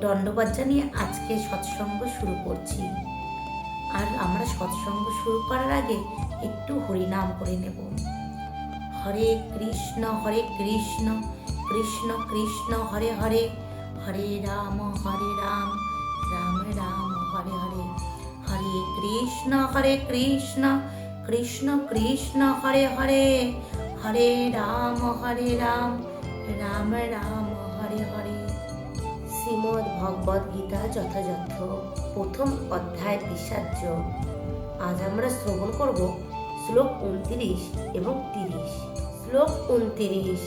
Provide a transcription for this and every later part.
দণ্ডবাদ জানিয়ে আজকে সৎসঙ্গ শুরু করছি। আর আমরা সৎসঙ্গ শুরু করার আগে একটু হরিনাম করে নেব। হরে কৃষ্ণ হরে কৃষ্ণ কৃষ্ণ কৃষ্ণ, হরে হরে। হরে রাম হরে রাম রাম রাম, হরে হরে। হরে কৃষ্ণ হরে কৃষ্ণ কৃষ্ণ কৃষ্ণ, হরে হরে। হরে রাম হরে রাম রাম রাম। শ্রীমদ্ ভগবদ গীতা যথাযথ। প্রথম অধ্যায় বিষাজ্য। আজ আমরা শ্রবণ করব শ্লোক উনত্রিশ এবং তিরিশ। শ্লোক উনত্রিশ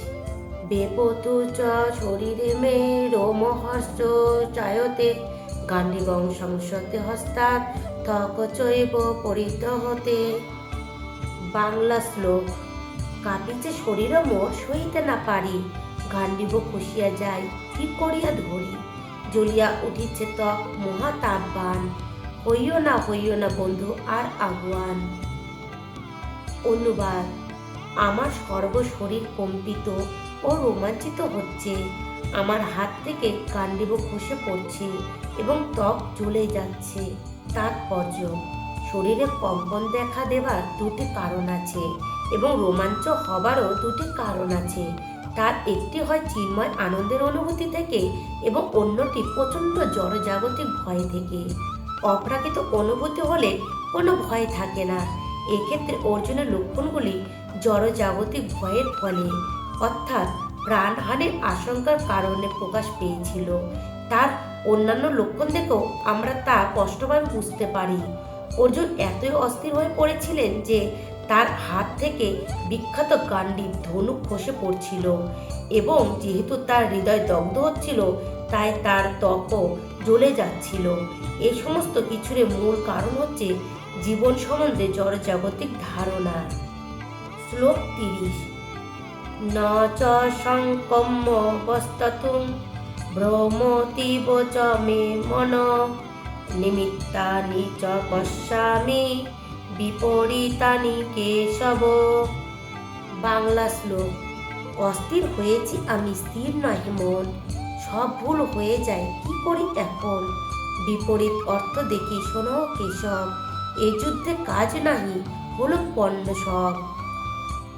বেপতু চ শরীরে মে রোমহর্ষ চায়তে গান্ডিবং সংসতে হস্তাৎ ত্বক চৈব পরিত হতে বাংলা শ্লোক কাঁপিছে শরীর মোর সইতে না পারি গান্ডিব খুশিয়া যাই কি করিয়া ধরি? জ্বলিয়া উঠিছে ত্বক মহাতাপবান। হইও না হইও না বন্ধু, আর আগুয়ান। অনুবাদ, আমার সর্ব শরীর কম্পিত ও রোমাঞ্চিত হচ্ছে। আমার হাত থেকে কাণ্ডিব খসে পড়ছে এবং ত্বক জ্বলে যাচ্ছে। তাৎপর্য, শরীরে কম্পন দেখা দেবার দুটি কারণ আছে এবং রোমাঞ্চ হবারও দুটি কারণ আছে। তার একটি হয় চিন্ময় আনন্দের অনুভূতি থেকে এবং অন্যটি প্রচণ্ড জড়জাগতিক ভয় থেকে। অপ্রাকৃত অনুভূতি হলে কোনো ভয় থাকে না। এক্ষেত্রে অর্জুনের লক্ষণগুলি জড়জাগতিক ভয়ের ফলে। অর্থাৎ প্রাণহানির আশঙ্কার কারণে প্রকাশ পেয়েছিল। তার অন্যান্য লক্ষণ দেখেও আমরা তা স্পষ্টভাবে বুঝতে পারি। অর্জুন এতই অস্থির হয়ে পড়েছিলেন যে তার হাত থেকে বিখ্যাত গান্ডীব ধনুক খসে পড়ছিল এবং যেহেতু তার হৃদয় দগ্ধ হচ্ছিল, তাই তার ত্বকও জ্বলে যাচ্ছিল। এই সমস্ত কিছুর মূল কারণ হচ্ছে জীবন সম্বন্ধে জড়জাগতিক ধারণা। শ্লোক তিরিশ। ন চ সংকম্ম চ মে মন। নিমিত্তানি চ পশ্যামি বিপরীতানি কেশব বাংলা শ্লোক, অস্থির হয়েছি আমি, স্থির নহে মন। সব ভুল হয়ে যায়, কি করি এখন? বিপরীত অর্থ দেখি, শোনো কেশব, এ যুদ্ধে কাজ নাহি হলো পণ্য সব।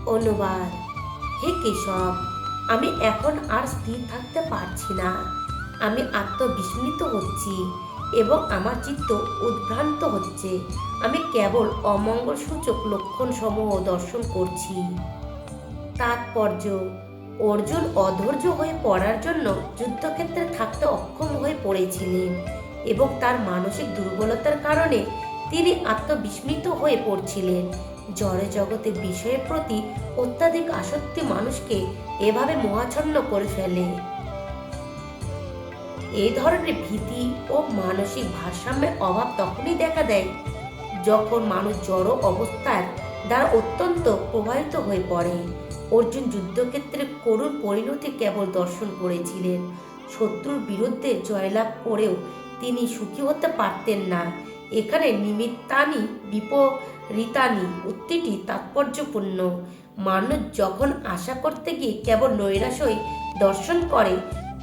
অনুবাদ, হে কেশব, আমি এখন আর স্থির থাকতে পারছি না। আমি আত্মবিস্মিত হচ্ছি। এবং আমার চিত্ত উদ্ভ্রান্ত হচ্ছে। আমি কেবল অমঙ্গল সূচক লক্ষণ সমূহ দর্শন করছি। তাৎপর্য, অর্জুন অধৈর্য হয়ে পড়ার জন্য যুদ্ধক্ষেত্রে থাকতে অক্ষম হয়ে পড়েছিলেন এবং তার মানসিক দুর্বলতার কারণে তিনি আত্মবিস্মিত হয়ে পড়ছিলেন। জড়ে জগতের বিষয়ের প্রতি অত্যাধিক আসক্তি মানুষকে এভাবে মোহাচ্ছন্ন করে ফেলে। এই ধরনের ভীতি ও মানসিক ভারসাম্যের অভাব তখনই দেখা দেয় যখন মানুষ জড় অবস্থার দ্বারা অত্যন্ত প্রভাবিত হয়ে পড়ে। অর্জুন যুদ্ধক্ষেত্রে করুণ পরিণতি কেবল দর্শন করেছিলেন। শত্রুর বিরুদ্ধে জয়লাভ করেও তিনি সুখী হতে পারতেন না। এখানে নিমিত্তানি, বিপরীতানি উক্তিটি তাৎপর্যপূর্ণ। মানুষ যখন আশা করতে গিয়ে কেবল নৈরাশই দর্শন করে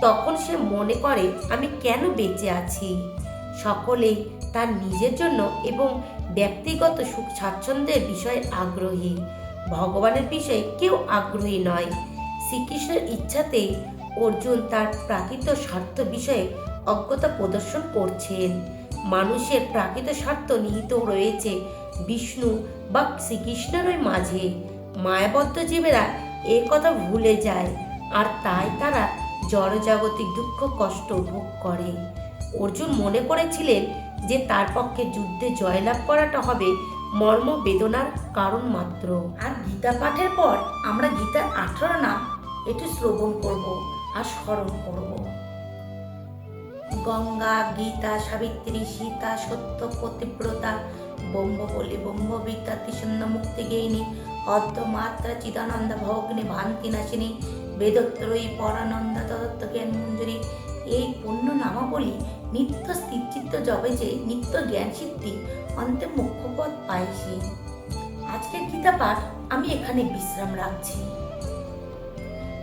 তখন সে মনে করে, আমি কেন বেঁচে আছি? সকলেই তার নিজের জন্য এবং ব্যক্তিগত সুখ স্বাচ্ছন্দ্যের বিষয়ে আগ্রহী। ভগবানের বিষয়ে কেউ আগ্রহী নয়। শ্রীকৃষ্ণের ইচ্ছাতেই অর্জুন তার প্রাকৃত স্বার্থ বিষয়ে অজ্ঞতা প্রদর্শন করছেন। মানুষের প্রাকৃত স্বার্থ নিহিত রয়েছে বিষ্ণু বা শ্রীকৃষ্ণেরই মাঝে। মায়াবদ্ধ জীবেরা এ কথা ভুলে যায়, আর তাই তারা জড়জাগতিক দুঃখ, কষ্ট ভোগ করে। অর্জুন মনে করেছিলেন যে তার পক্ষে যুদ্ধে জয়লাভ করাটা হবে মর্ম বেদনার কারণ মাত্র। আর গীতা পাঠের পর আমরা গীতার আঠারো নাম একটু শ্রবণ করব আর স্মরণ করব। গঙ্গা, গীতা, সাবিত্রী, সীতা, সত্য, পতিব্রতা ব্রহ্ম বলি ব্রহ্ম বিদ্যা ত্রিশূন্য মুক্তি গেইনি অদ্য মাত্রা, চিদানন্দ, ভগ্নি, ভান্তি, নাশিনী বেদত্রয়ী পরানন্দা তদত্ত জ্ঞান মঞ্জুরি। এই পুণ্য নামাবলী নিত্য স্থিরচিত্ত জবে যে নিত্য জ্ঞান সিদ্ধি, অন্তে মুখ্যপদ পাইছি আজকের গীতা পাঠ আমি এখানে বিশ্রাম রাখছি।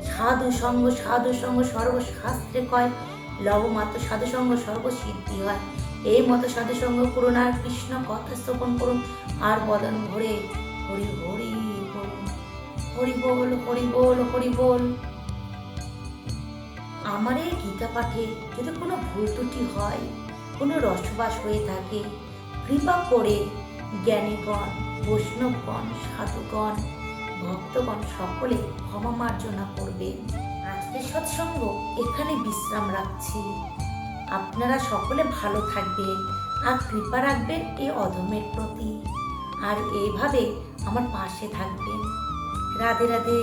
সাধু সঙ্গ সাধু সঙ্গ সর্বশাস্ত্রে কয় লবমাত্র সাধু সঙ্গ সর্বসিদ্ধি হয়। এই মতো সাধু সঙ্গ করুন আর কৃষ্ণ কথা স্থাপন করুন, আর বদন ভরে হরি হরি বল হরি বল হরি বল হরি বল। আমার এই গীতা পাঠে যদি কোনো ভুল ত্রুটি হয়, কোনো রসবাস হয়ে থাকে, কৃপা করে জ্ঞানীগণ, বৈষ্ণবগণ, সাধুগণ, ভক্তগণ সকলে ক্ষমা মার্জনা করবেন আজকের সৎসঙ্গ, এখানে বিশ্রাম রাখছি। আপনারা সকলে ভালো থাকবেন আর কৃপা রাখবেন এই অধমের প্রতি। আর এইভাবে আমার পাশে থাকবেন। রাধে রাধে